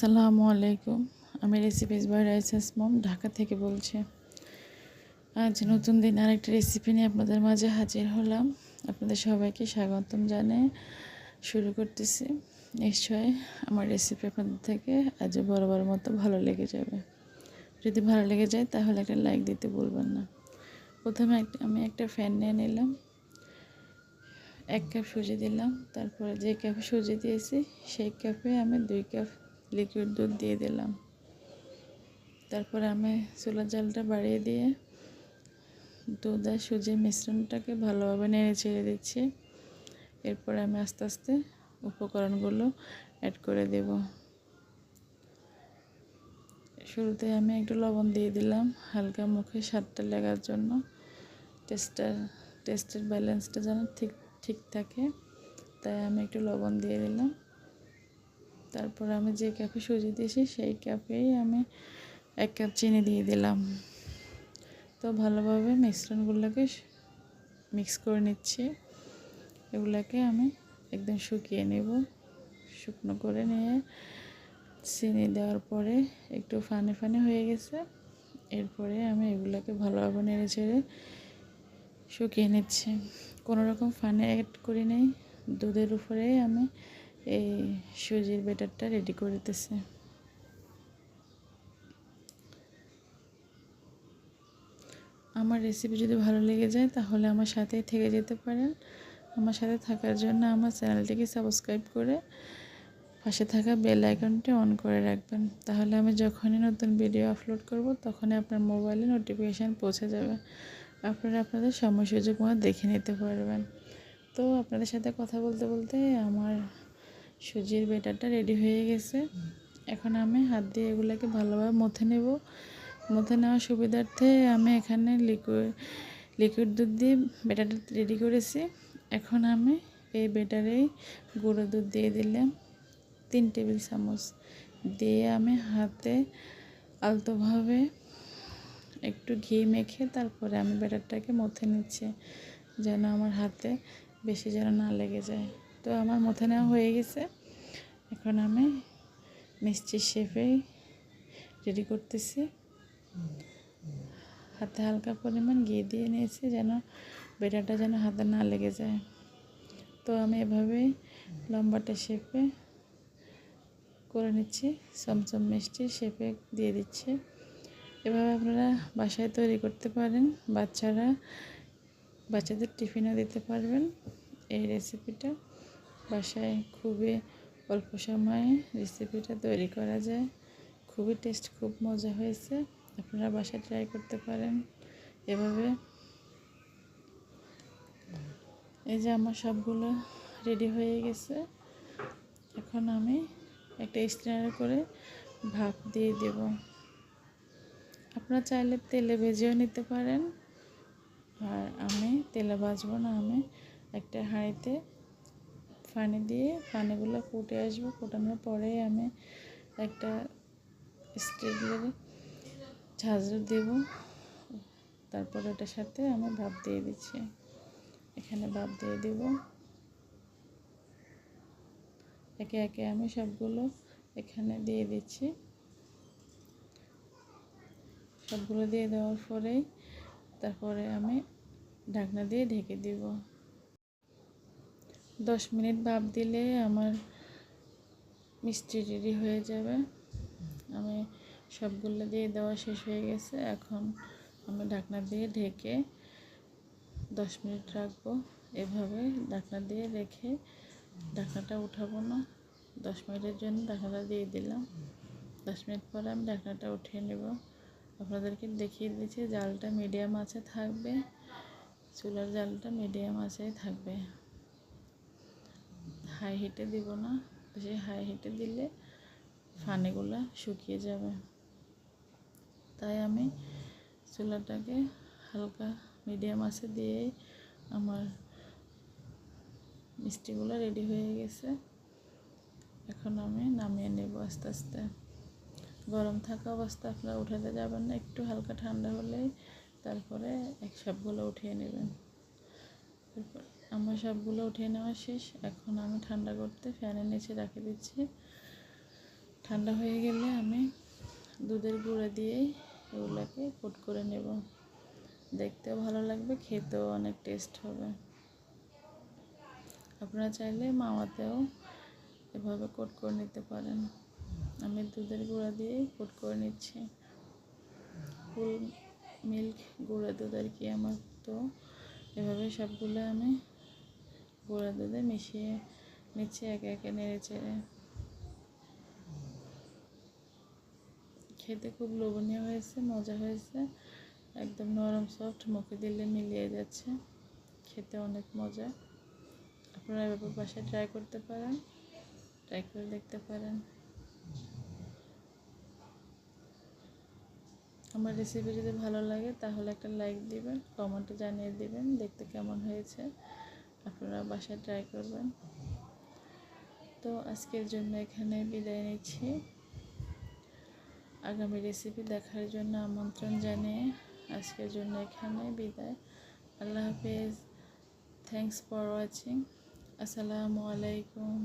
আসসালামু আলাইকুম। আমি recipes by Raisa's mom Dhaka থেকে বলছি। আজ নতুন দিন আরেকটা রেসিপি নিয়ে আপনাদের মাঝে হাজির হলাম। আপনাদের সবাইকে স্বাগতম জানিয়ে শুরু করতেছি। নিশ্চয় আমার রেসিপি আপনাদের থেকে আজ বরাবর মতো ভালো লেগে যাবে। যদি ভালো লেগে যায়, তাহলে একটা লাইক দিতে বলবেন না। প্রথমে একটা, আমি একটা ফ্যান নিয়ে নিলাম। এক কাপ সুজি দিলাম। তারপরে যে কাপে সুজি দিয়েছি, সেই কাপে আমি দুই কাপ লিকুইড দুধ দিয়ে দিলাম। তারপর আমি চুলার জালটা বাড়িয়ে দিয়ে দুধ আর সুজির মিশ্রণটাকে ভালোভাবে নেড়ে ছেড়ে দিচ্ছি। এরপর আমি আস্তে আস্তে উপকরণগুলো অ্যাড করে দেব। শুরুতে আমি একটু লবণ দিয়ে দিলাম, হালকা মুখে স্বাদটা লাগার জন্য। টেস্টার, টেস্টের ব্যালেন্সটা যেন ঠিক ঠিক থাকে, তাই আমি একটু লবণ দিয়ে দিলাম। তারপর আমি যে কাপে সুজি দিয়েছি, সেই কাপেই আমি এক কাপ চিনি দিয়ে দিলাম। তো ভালোভাবে মিশ্রণগুলোকে মিক্স করে নিচ্ছি। এগুলাকে আমি একদম শুকিয়ে নেব। শুকনো করে নিয়ে চিনি দেওয়ার পরে একটু ফানে ফানে হয়ে গেছে। এরপরে আমি এগুলোকে ভালোভাবে নেড়ে ছেড়ে শুকিয়ে নিচ্ছি। কোনো রকম ফানে অ্যাড করি নেই। দুধের উপরে আমি এই সুজির ব্যাটারটা রেডি করতেছি আমার রেসিপি যদি ভালো লেগে যায়, তাহলে আমার সাথেই থেকে যেতে পারেন। আমার সাথে থাকার জন্য আমার চ্যানেলটিকে সাবস্ক্রাইব করে পাশে থাকা বেল আইকনটি অন করে রাখবেন। তাহলে আমি যখনই নতুন ভিডিও আপলোড করব, তখনই আপনার মোবাইলে নোটিফিকেশান পৌঁছে যাবে। আপনারা আপনাদের সময় সুযোগ মতো দেখে নিতে পারবেন। তো আপনাদের সাথে কথা বলতে বলতে আমার সুজির বেটারটা রেডি হয়ে গেছে। এখন আমি হাত দিয়ে এগুলোকে ভালোভাবে মথে নেব। মথে নেওয়ার সুবিধার্থে আমি এখানে লিকুইড লিকুইড দুধ দিয়ে বেটারটা রেডি করেছি। এখন আমি এই বেটারেই গুঁড়ো দুধ দিয়ে দিলাম। তিন টেবিল চামচ দিয়ে আমি হাতে আলতোভাবে একটু ঘি মেখে তারপরে আমি ব্যাটারটাকে মথে নিচ্ছি, যেন আমার হাতে বেশি যেন না লেগে যায়। তো আমার মথে নেওয়া হয়ে গেছে। এখন আমি মিষ্টির শেপেই রেডি করতেছি। হাতে হালকা পরিমাণ ঘি দিয়ে নিয়েছি যেন বেটারটা যেন হাতে না লেগে যায়। তো আমি এভাবেই লম্বাটা শেপে করে নিচ্ছি। চমচম মিষ্টি শেপে দিয়ে দিচ্ছি। এভাবে আপনারা বাসায় তৈরি করতে পারেন। বাচ্চারা বাচ্চাদের টিফিনও দিতে পারবেন এই রেসিপিটা বাসায় খুবই অল্প সময়ে রেসিপিটা তৈরি করা যায়। খুবই টেস্ট খুব মজা হয়েছে। আপনারা বাসায় ট্রাই করতে পারেন। এভাবে এই যে আমার সবগুলো রেডি হয়ে গেছে। এখন আমি একটা স্ট্যান্ডার করে ভাপ দিয়ে দেব। আপনারা চাইলে তেলে ভেজেও নিতে পারেন। আর আমি তেলে ভাজবো না, আমি একটা হাঁড়িতে পানি দিয়ে পানিগুলো ফুটে আসব, ফুটানোর পরে আমি একটা স্টিলের ঝাঁঝর দেব। তারপর ওটার সাথে আমি ভাপ দিয়ে দিচ্ছি। এখানে ভাপ দিয়ে দেব। একে একে আমি সবগুলো এখানে দিয়ে দিচ্ছি। সবগুলো দিয়ে দেওয়ার পরেই তারপরে আমি ঢাকনা দিয়ে ঢেকে দিব। দশ মিনিট ভাপ দিলে আমার মিষ্টি রেডি হয়ে যাবে। আমি সবগুলো দিয়ে দেওয়া শেষ হয়ে গেছে। এখন আমি ঢাকনা দিয়ে ঢেকে দশ মিনিট রাখব। এভাবে ঢাকনা দিয়ে রেখে ঢাকনাটা উঠাবো না। দশ মিনিটের জন্য ঢাকনাটা দিয়ে দিলাম। দশ মিনিট পরে আমি ঢাকনাটা উঠিয়ে নেব। আপনাদেরকে দেখিয়ে দিচ্ছি, জালটা মিডিয়াম আছে থাকবে। চুলার জালটা মিডিয়াম আছে থাকবে। হাই হিটে দিব না। বেশি হাই হিটে দিলে ফানিগুলো শুকিয়ে যাবে। তাই আমি চুলাটাকে হালকা মিডিয়াম আছে দিয়ে আমার মিষ্টিগুলো রেডি হয়ে গেছে। এখন আমি নামিয়ে নেব আস্তে আস্তে। গরম থাকা অবস্থা আপনারা উঠাতে যাবেন না, একটু হালকা ঠান্ডা হলেই তারপরে এক সবগুলো উঠিয়ে নেবেন। আমার সবগুলো উঠিয়ে নেওয়া শেষ। এখন আমি ঠান্ডা করতে ফ্যানের নিচে রাখে দিচ্ছি। ঠান্ডা হয়ে গেলে আমি দুধের গুঁড়া দিয়েই এগুলোকে কোট করে নেব। দেখতেও ভালো লাগবে, খেতেও অনেক টেস্ট হবে। আপনারা চাইলে মাওয়াতেও এভাবে কোট করে নিতে পারেন। আমি দুধের গুঁড়া দিয়েই কোট করে নিচ্ছি। ফুল মিল্ক গুঁড়া দুধ আর কি আমার তো এভাবে সবগুলো আমি গুঁড়া দুধে মিশিয়ে নিচ্ছি, একে একে নেড়ে চেড়ে। খেতে খুব লোভনীয় হয়েছে, মজা হয়েছে। একদম নরম সফট মুখে দিলে মিলিয়ে যাচ্ছে। খেতে অনেক মজা। আপনারা এভাবে বাসায় ট্রাই করতে পারেন ট্রাই করে দেখতে পারেন। আমার রেসিপি যদি ভালো লাগে, তাহলে একটা লাইক দিবেন কমেন্টে জানিয়ে দিবেন, দেখতে কেমন হয়েছে, আপনারা বাসায় ট্রাই করবেন। তো আজকের জন্য এখানে বিদায় নিচ্ছি। আগামী রেসিপি দেখার জন্য আমন্ত্রণ জানিয়ে আজকের জন্য এখানে বিদায়। আল্লাহ হাফেজ। থ্যাংকস ফর ওয়াচিং আসসালামু আলাইকুম